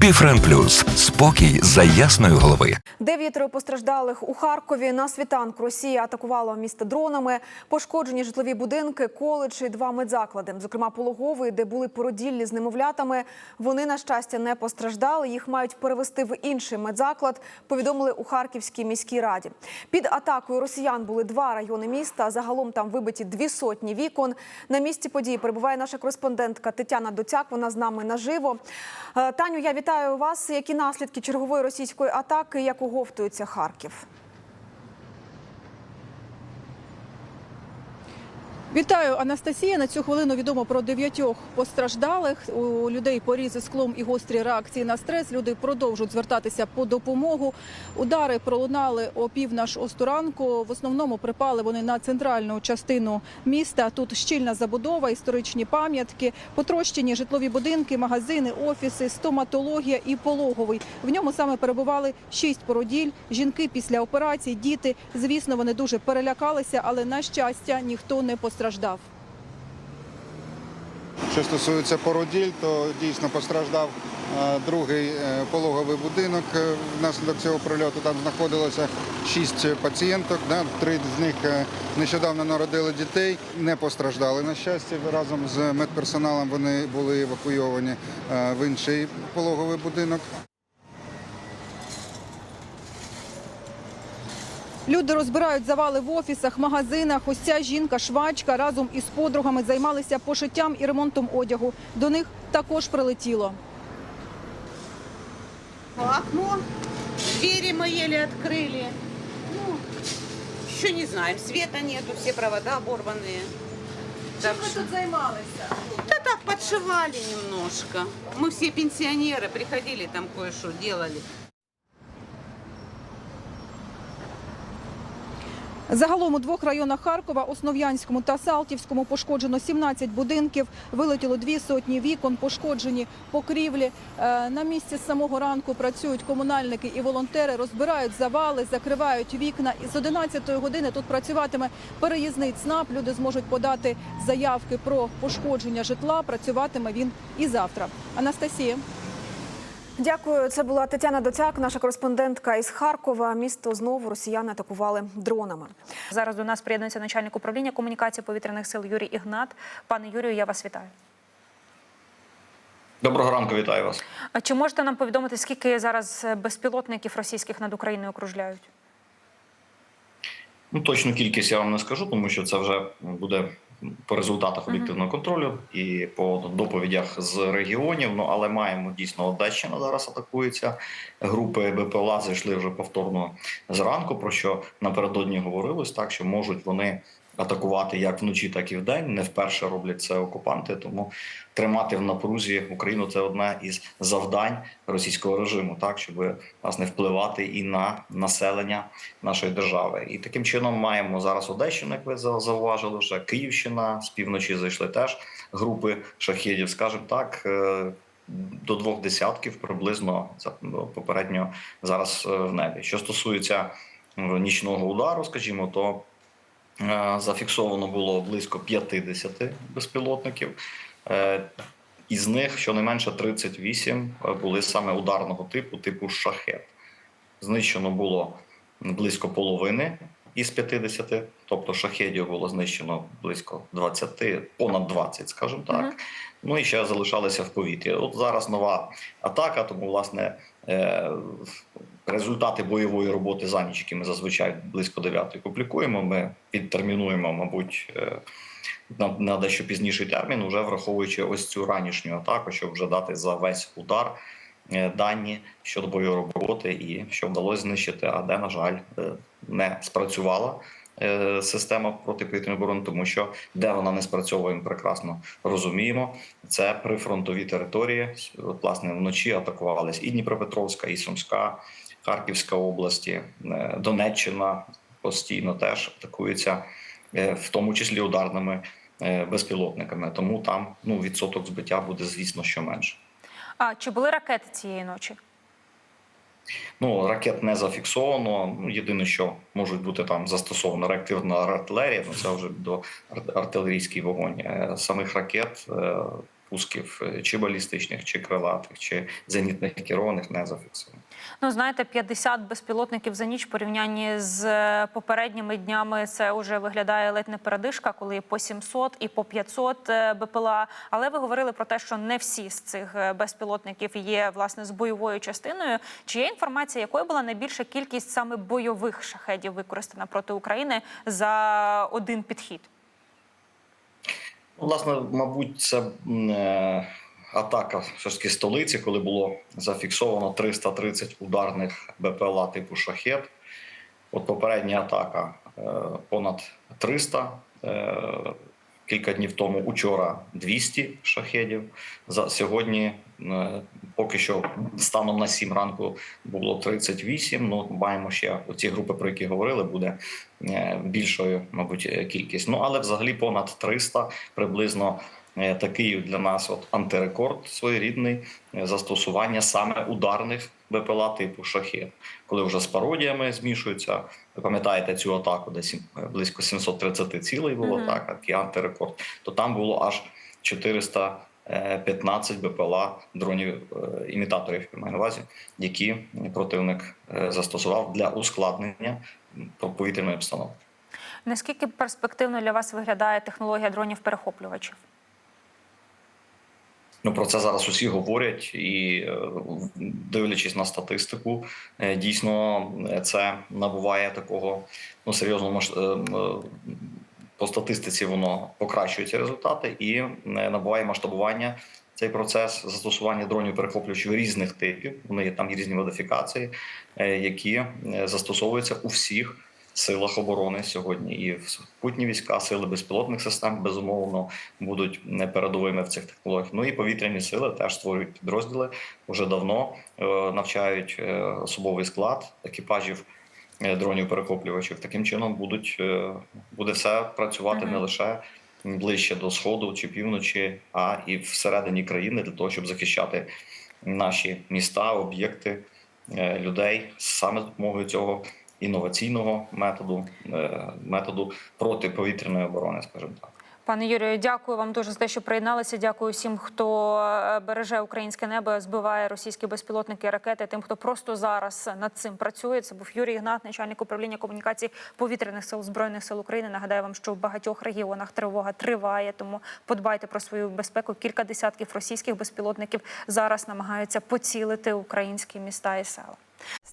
Біфрен Плюс спокій за ясної голови. Дев'ятеро постраждалих у Харкові. На світанку Росія атакувала місто дронами. Пошкоджені житлові будинки, коледжі, два медзаклади, зокрема пологовий, де були породіллі з немовлятами. Вони на щастя не постраждали. Їх мають перевести в інший медзаклад. Повідомили у Харківській міській раді. Під атакою росіян були два райони міста. Загалом там вибиті дві сотні вікон. На місці події перебуває наша кореспондентка Тетяна Доцяк. Вона з нами наживо. Е, Таню, я вітаю вас. Які наслідки чергової російської атаки? Як оговтується Харків? Вітаю, Анастасія. На цю хвилину відомо про дев'ятьох постраждалих. У людей порізи склом і гострі реакції на стрес. Люди продовжують звертатися по допомогу. Удари пролунали о пів на шосту ранку. В основному припали вони на центральну частину міста. Тут щільна забудова, історичні пам'ятки, потрощені житлові будинки, магазини, офіси, стоматологія і пологовий. В ньому саме перебували шість породіль. Жінки після операцій, діти. Звісно, вони дуже перелякалися, але на щастя ніхто не постраждав. Що стосується породіль, то дійсно постраждав е, другий е, пологовий будинок. Е, Внаслідок цього прильоту там знаходилося шість пацієнток. Три з них нещодавно народили дітей, не постраждали на щастя. Разом з медперсоналом вони були евакуйовані в інший пологовий будинок. Люди розбирають завали в офісах, магазинах. Ось ця жінка, швачка разом із подругами займалися пошиттям і ремонтом одягу. До них також прилетіло. окно, двери мы еле открыли. Ну, еще не знаем, света нету, все провода оборванные. Так что- займалися? Да так, подшивали немножко. Мы все пенсионеры, приходили там кое-что делали. Загалом у двох районах Харкова, Основ'янському та Салтівському, пошкоджено 17 будинків, вилетіло дві сотні вікон, пошкоджені покрівлі. Е, На місці з самого ранку працюють комунальники і волонтери, розбирають завали, закривають вікна. І з 11 години тут працюватиме переїзний ЦНАП. Люди зможуть подати заявки про пошкодження житла. Працюватиме він і завтра. Анастасія. Дякую. Це була Тетяна Доцяк, наша кореспондентка із Харкова. Місто знову росіяни атакували дронами. Зараз до нас приєднується начальник управління комунікації повітряних сил Юрій Ігнат. Пане Юрію, я вас вітаю. Доброго ранку, вітаю вас. А Чи можете нам повідомити, скільки зараз безпілотників російських над Україною окружляють? Ну точну кількість я вам не скажу, тому що це вже буде по результатах об'єктивного контролю і по доповідях з регіонів. Ну але маємо дійсно Одещина зараз атакується. Групи БПЛА зайшли вже повторно зранку. Про що напередодні говорилось, так що можуть вони. Атакувати як вночі, так і вдень. Не вперше роблять це окупанти. Тому тримати в напрузі Україну це одне із завдань російського режиму, так щоб власне впливати і на населення нашої держави. І таким чином маємо зараз Одещину, як ви зауважили, вже Київщина з півночі зайшли теж групи шахідів. Скажімо так. е, До двох десятків приблизно попередньо зараз е, в небі. Що стосується нічного удару, скажімо, то зафіксовано було близько 50 безпілотників. Е, Із них щонайменше 38 були саме ударного типу, типу шахет. Знищено було близько половини із 50, тобто шахедів було знищено близько 20, понад 20, скажімо так. Мгм. Ну і ще залишалися в повітрі. От зараз нова атака, тому власне е, результати бойової роботи за ніч, які ми зазвичай близько 9 публікуємо. Ми підтермінуємо, мабуть. е, на, на дещо пізніший термін, вже враховуючи ось цю ранішню атаку, щоб вже дати за весь удар дані щодо бойової роботи і що вдалося знищити, а де, на жаль, е, не спрацювала е, система протиповітряної оборони, тому що де вона не спрацьовує, ми прекрасно розуміємо. Це прифронтові території. От, власне, вночі атакувались і Дніпропетровська, і Сумська, Харківська області, е, Донеччина постійно теж атакується, е, в тому числі ударними е, безпілотниками. Тому там ну, відсоток збиття буде, звісно, що менше. А чи були ракети цієї ночі? Ну, ракет не зафіксовано. Єдине, що можуть бути там застосована реактивна артилерія, ну це вже до артилерійський вогонь. Е, Самих ракет е, пусків е, чи балістичних, чи крилатих, чи зенітних керованих не зафіксовано. Ну знаєте, 50 безпілотників за ніч в порівнянні з е, попередніми днями. Це вже виглядає ледь не передишка, коли по 700 і по 500 е, БПЛА. Але ви говорили про те, що не всі з цих безпілотників є власне з бойовою частиною. Чи є інформація, якою була найбільша кількість саме бойових шахедів використана проти України за один підхід? Ну, Власне, мабуть, це е, атака все ж таки столиці, коли було зафіксовано 330 ударних БПЛА типу шахет. От попередня атака е, понад 300. Кілька днів тому, учора 200 шахедів. За сьогодні, е, поки що, станом на 7 ранку було 38. Ну, маємо ще ці групи, про які говорили, буде е, більшою, мабуть, кількість. Ну але взагалі понад 300 приблизно. Е, Такий для нас от антирекорд своєрідний е, застосування саме ударних БПЛА типу шахет, коли вже з пародіями змішуються. Ви пам'ятаєте цю атаку, де сім- е, близько 730 цілей було Мгм. так, такий антирекорд. То там було аж 415 БПЛА дронів імітаторів, я маю на увазі, які противник застосував для ускладнення повітряної обстановки. Наскільки перспективно для вас виглядає технологія дронів перехоплювачів? Ну про це зараз усі говорять, і е, дивлячись на статистику, е, дійсно е, це набуває такого ну серйозного маш... м, е, по статистиці воно покращується результати і набуває масштабування. Цей процес застосування дронів перехоплювачів різних типів. Вони є там різні модифікації, які застосовуються у всіх силах оборони сьогодні. І в супутні війська, сили безпілотних систем безумовно будуть не передовими в цих технологіях. Ну і повітряні сили теж створюють підрозділи. Вже давно е, навчають е, особовий склад екіпажів е, дронів перехоплювачів. Таким чином будуть буде все працювати не лише ближче до сходу чи півночі, а і всередині країни для того, щоб захищати наші міста, об'єкти, людей саме з допомогою цього інноваційного методу, е, методу протиповітряної оборони, скажімо так. Пане Юрію, дякую вам дуже за те, що приєдналися. Дякую всім, хто е, береже українське небо, збиває російські безпілотники ракети. Тим, хто просто зараз над цим працює. Це був Юрій Ігнат, начальник управління комунікації повітряних сил збройних сил України. Нагадаю вам, що в багатьох регіонах тривога триває. Тому подбайте про свою безпеку. Кілька десятків російських безпілотників зараз намагаються поцілити українські міста і села.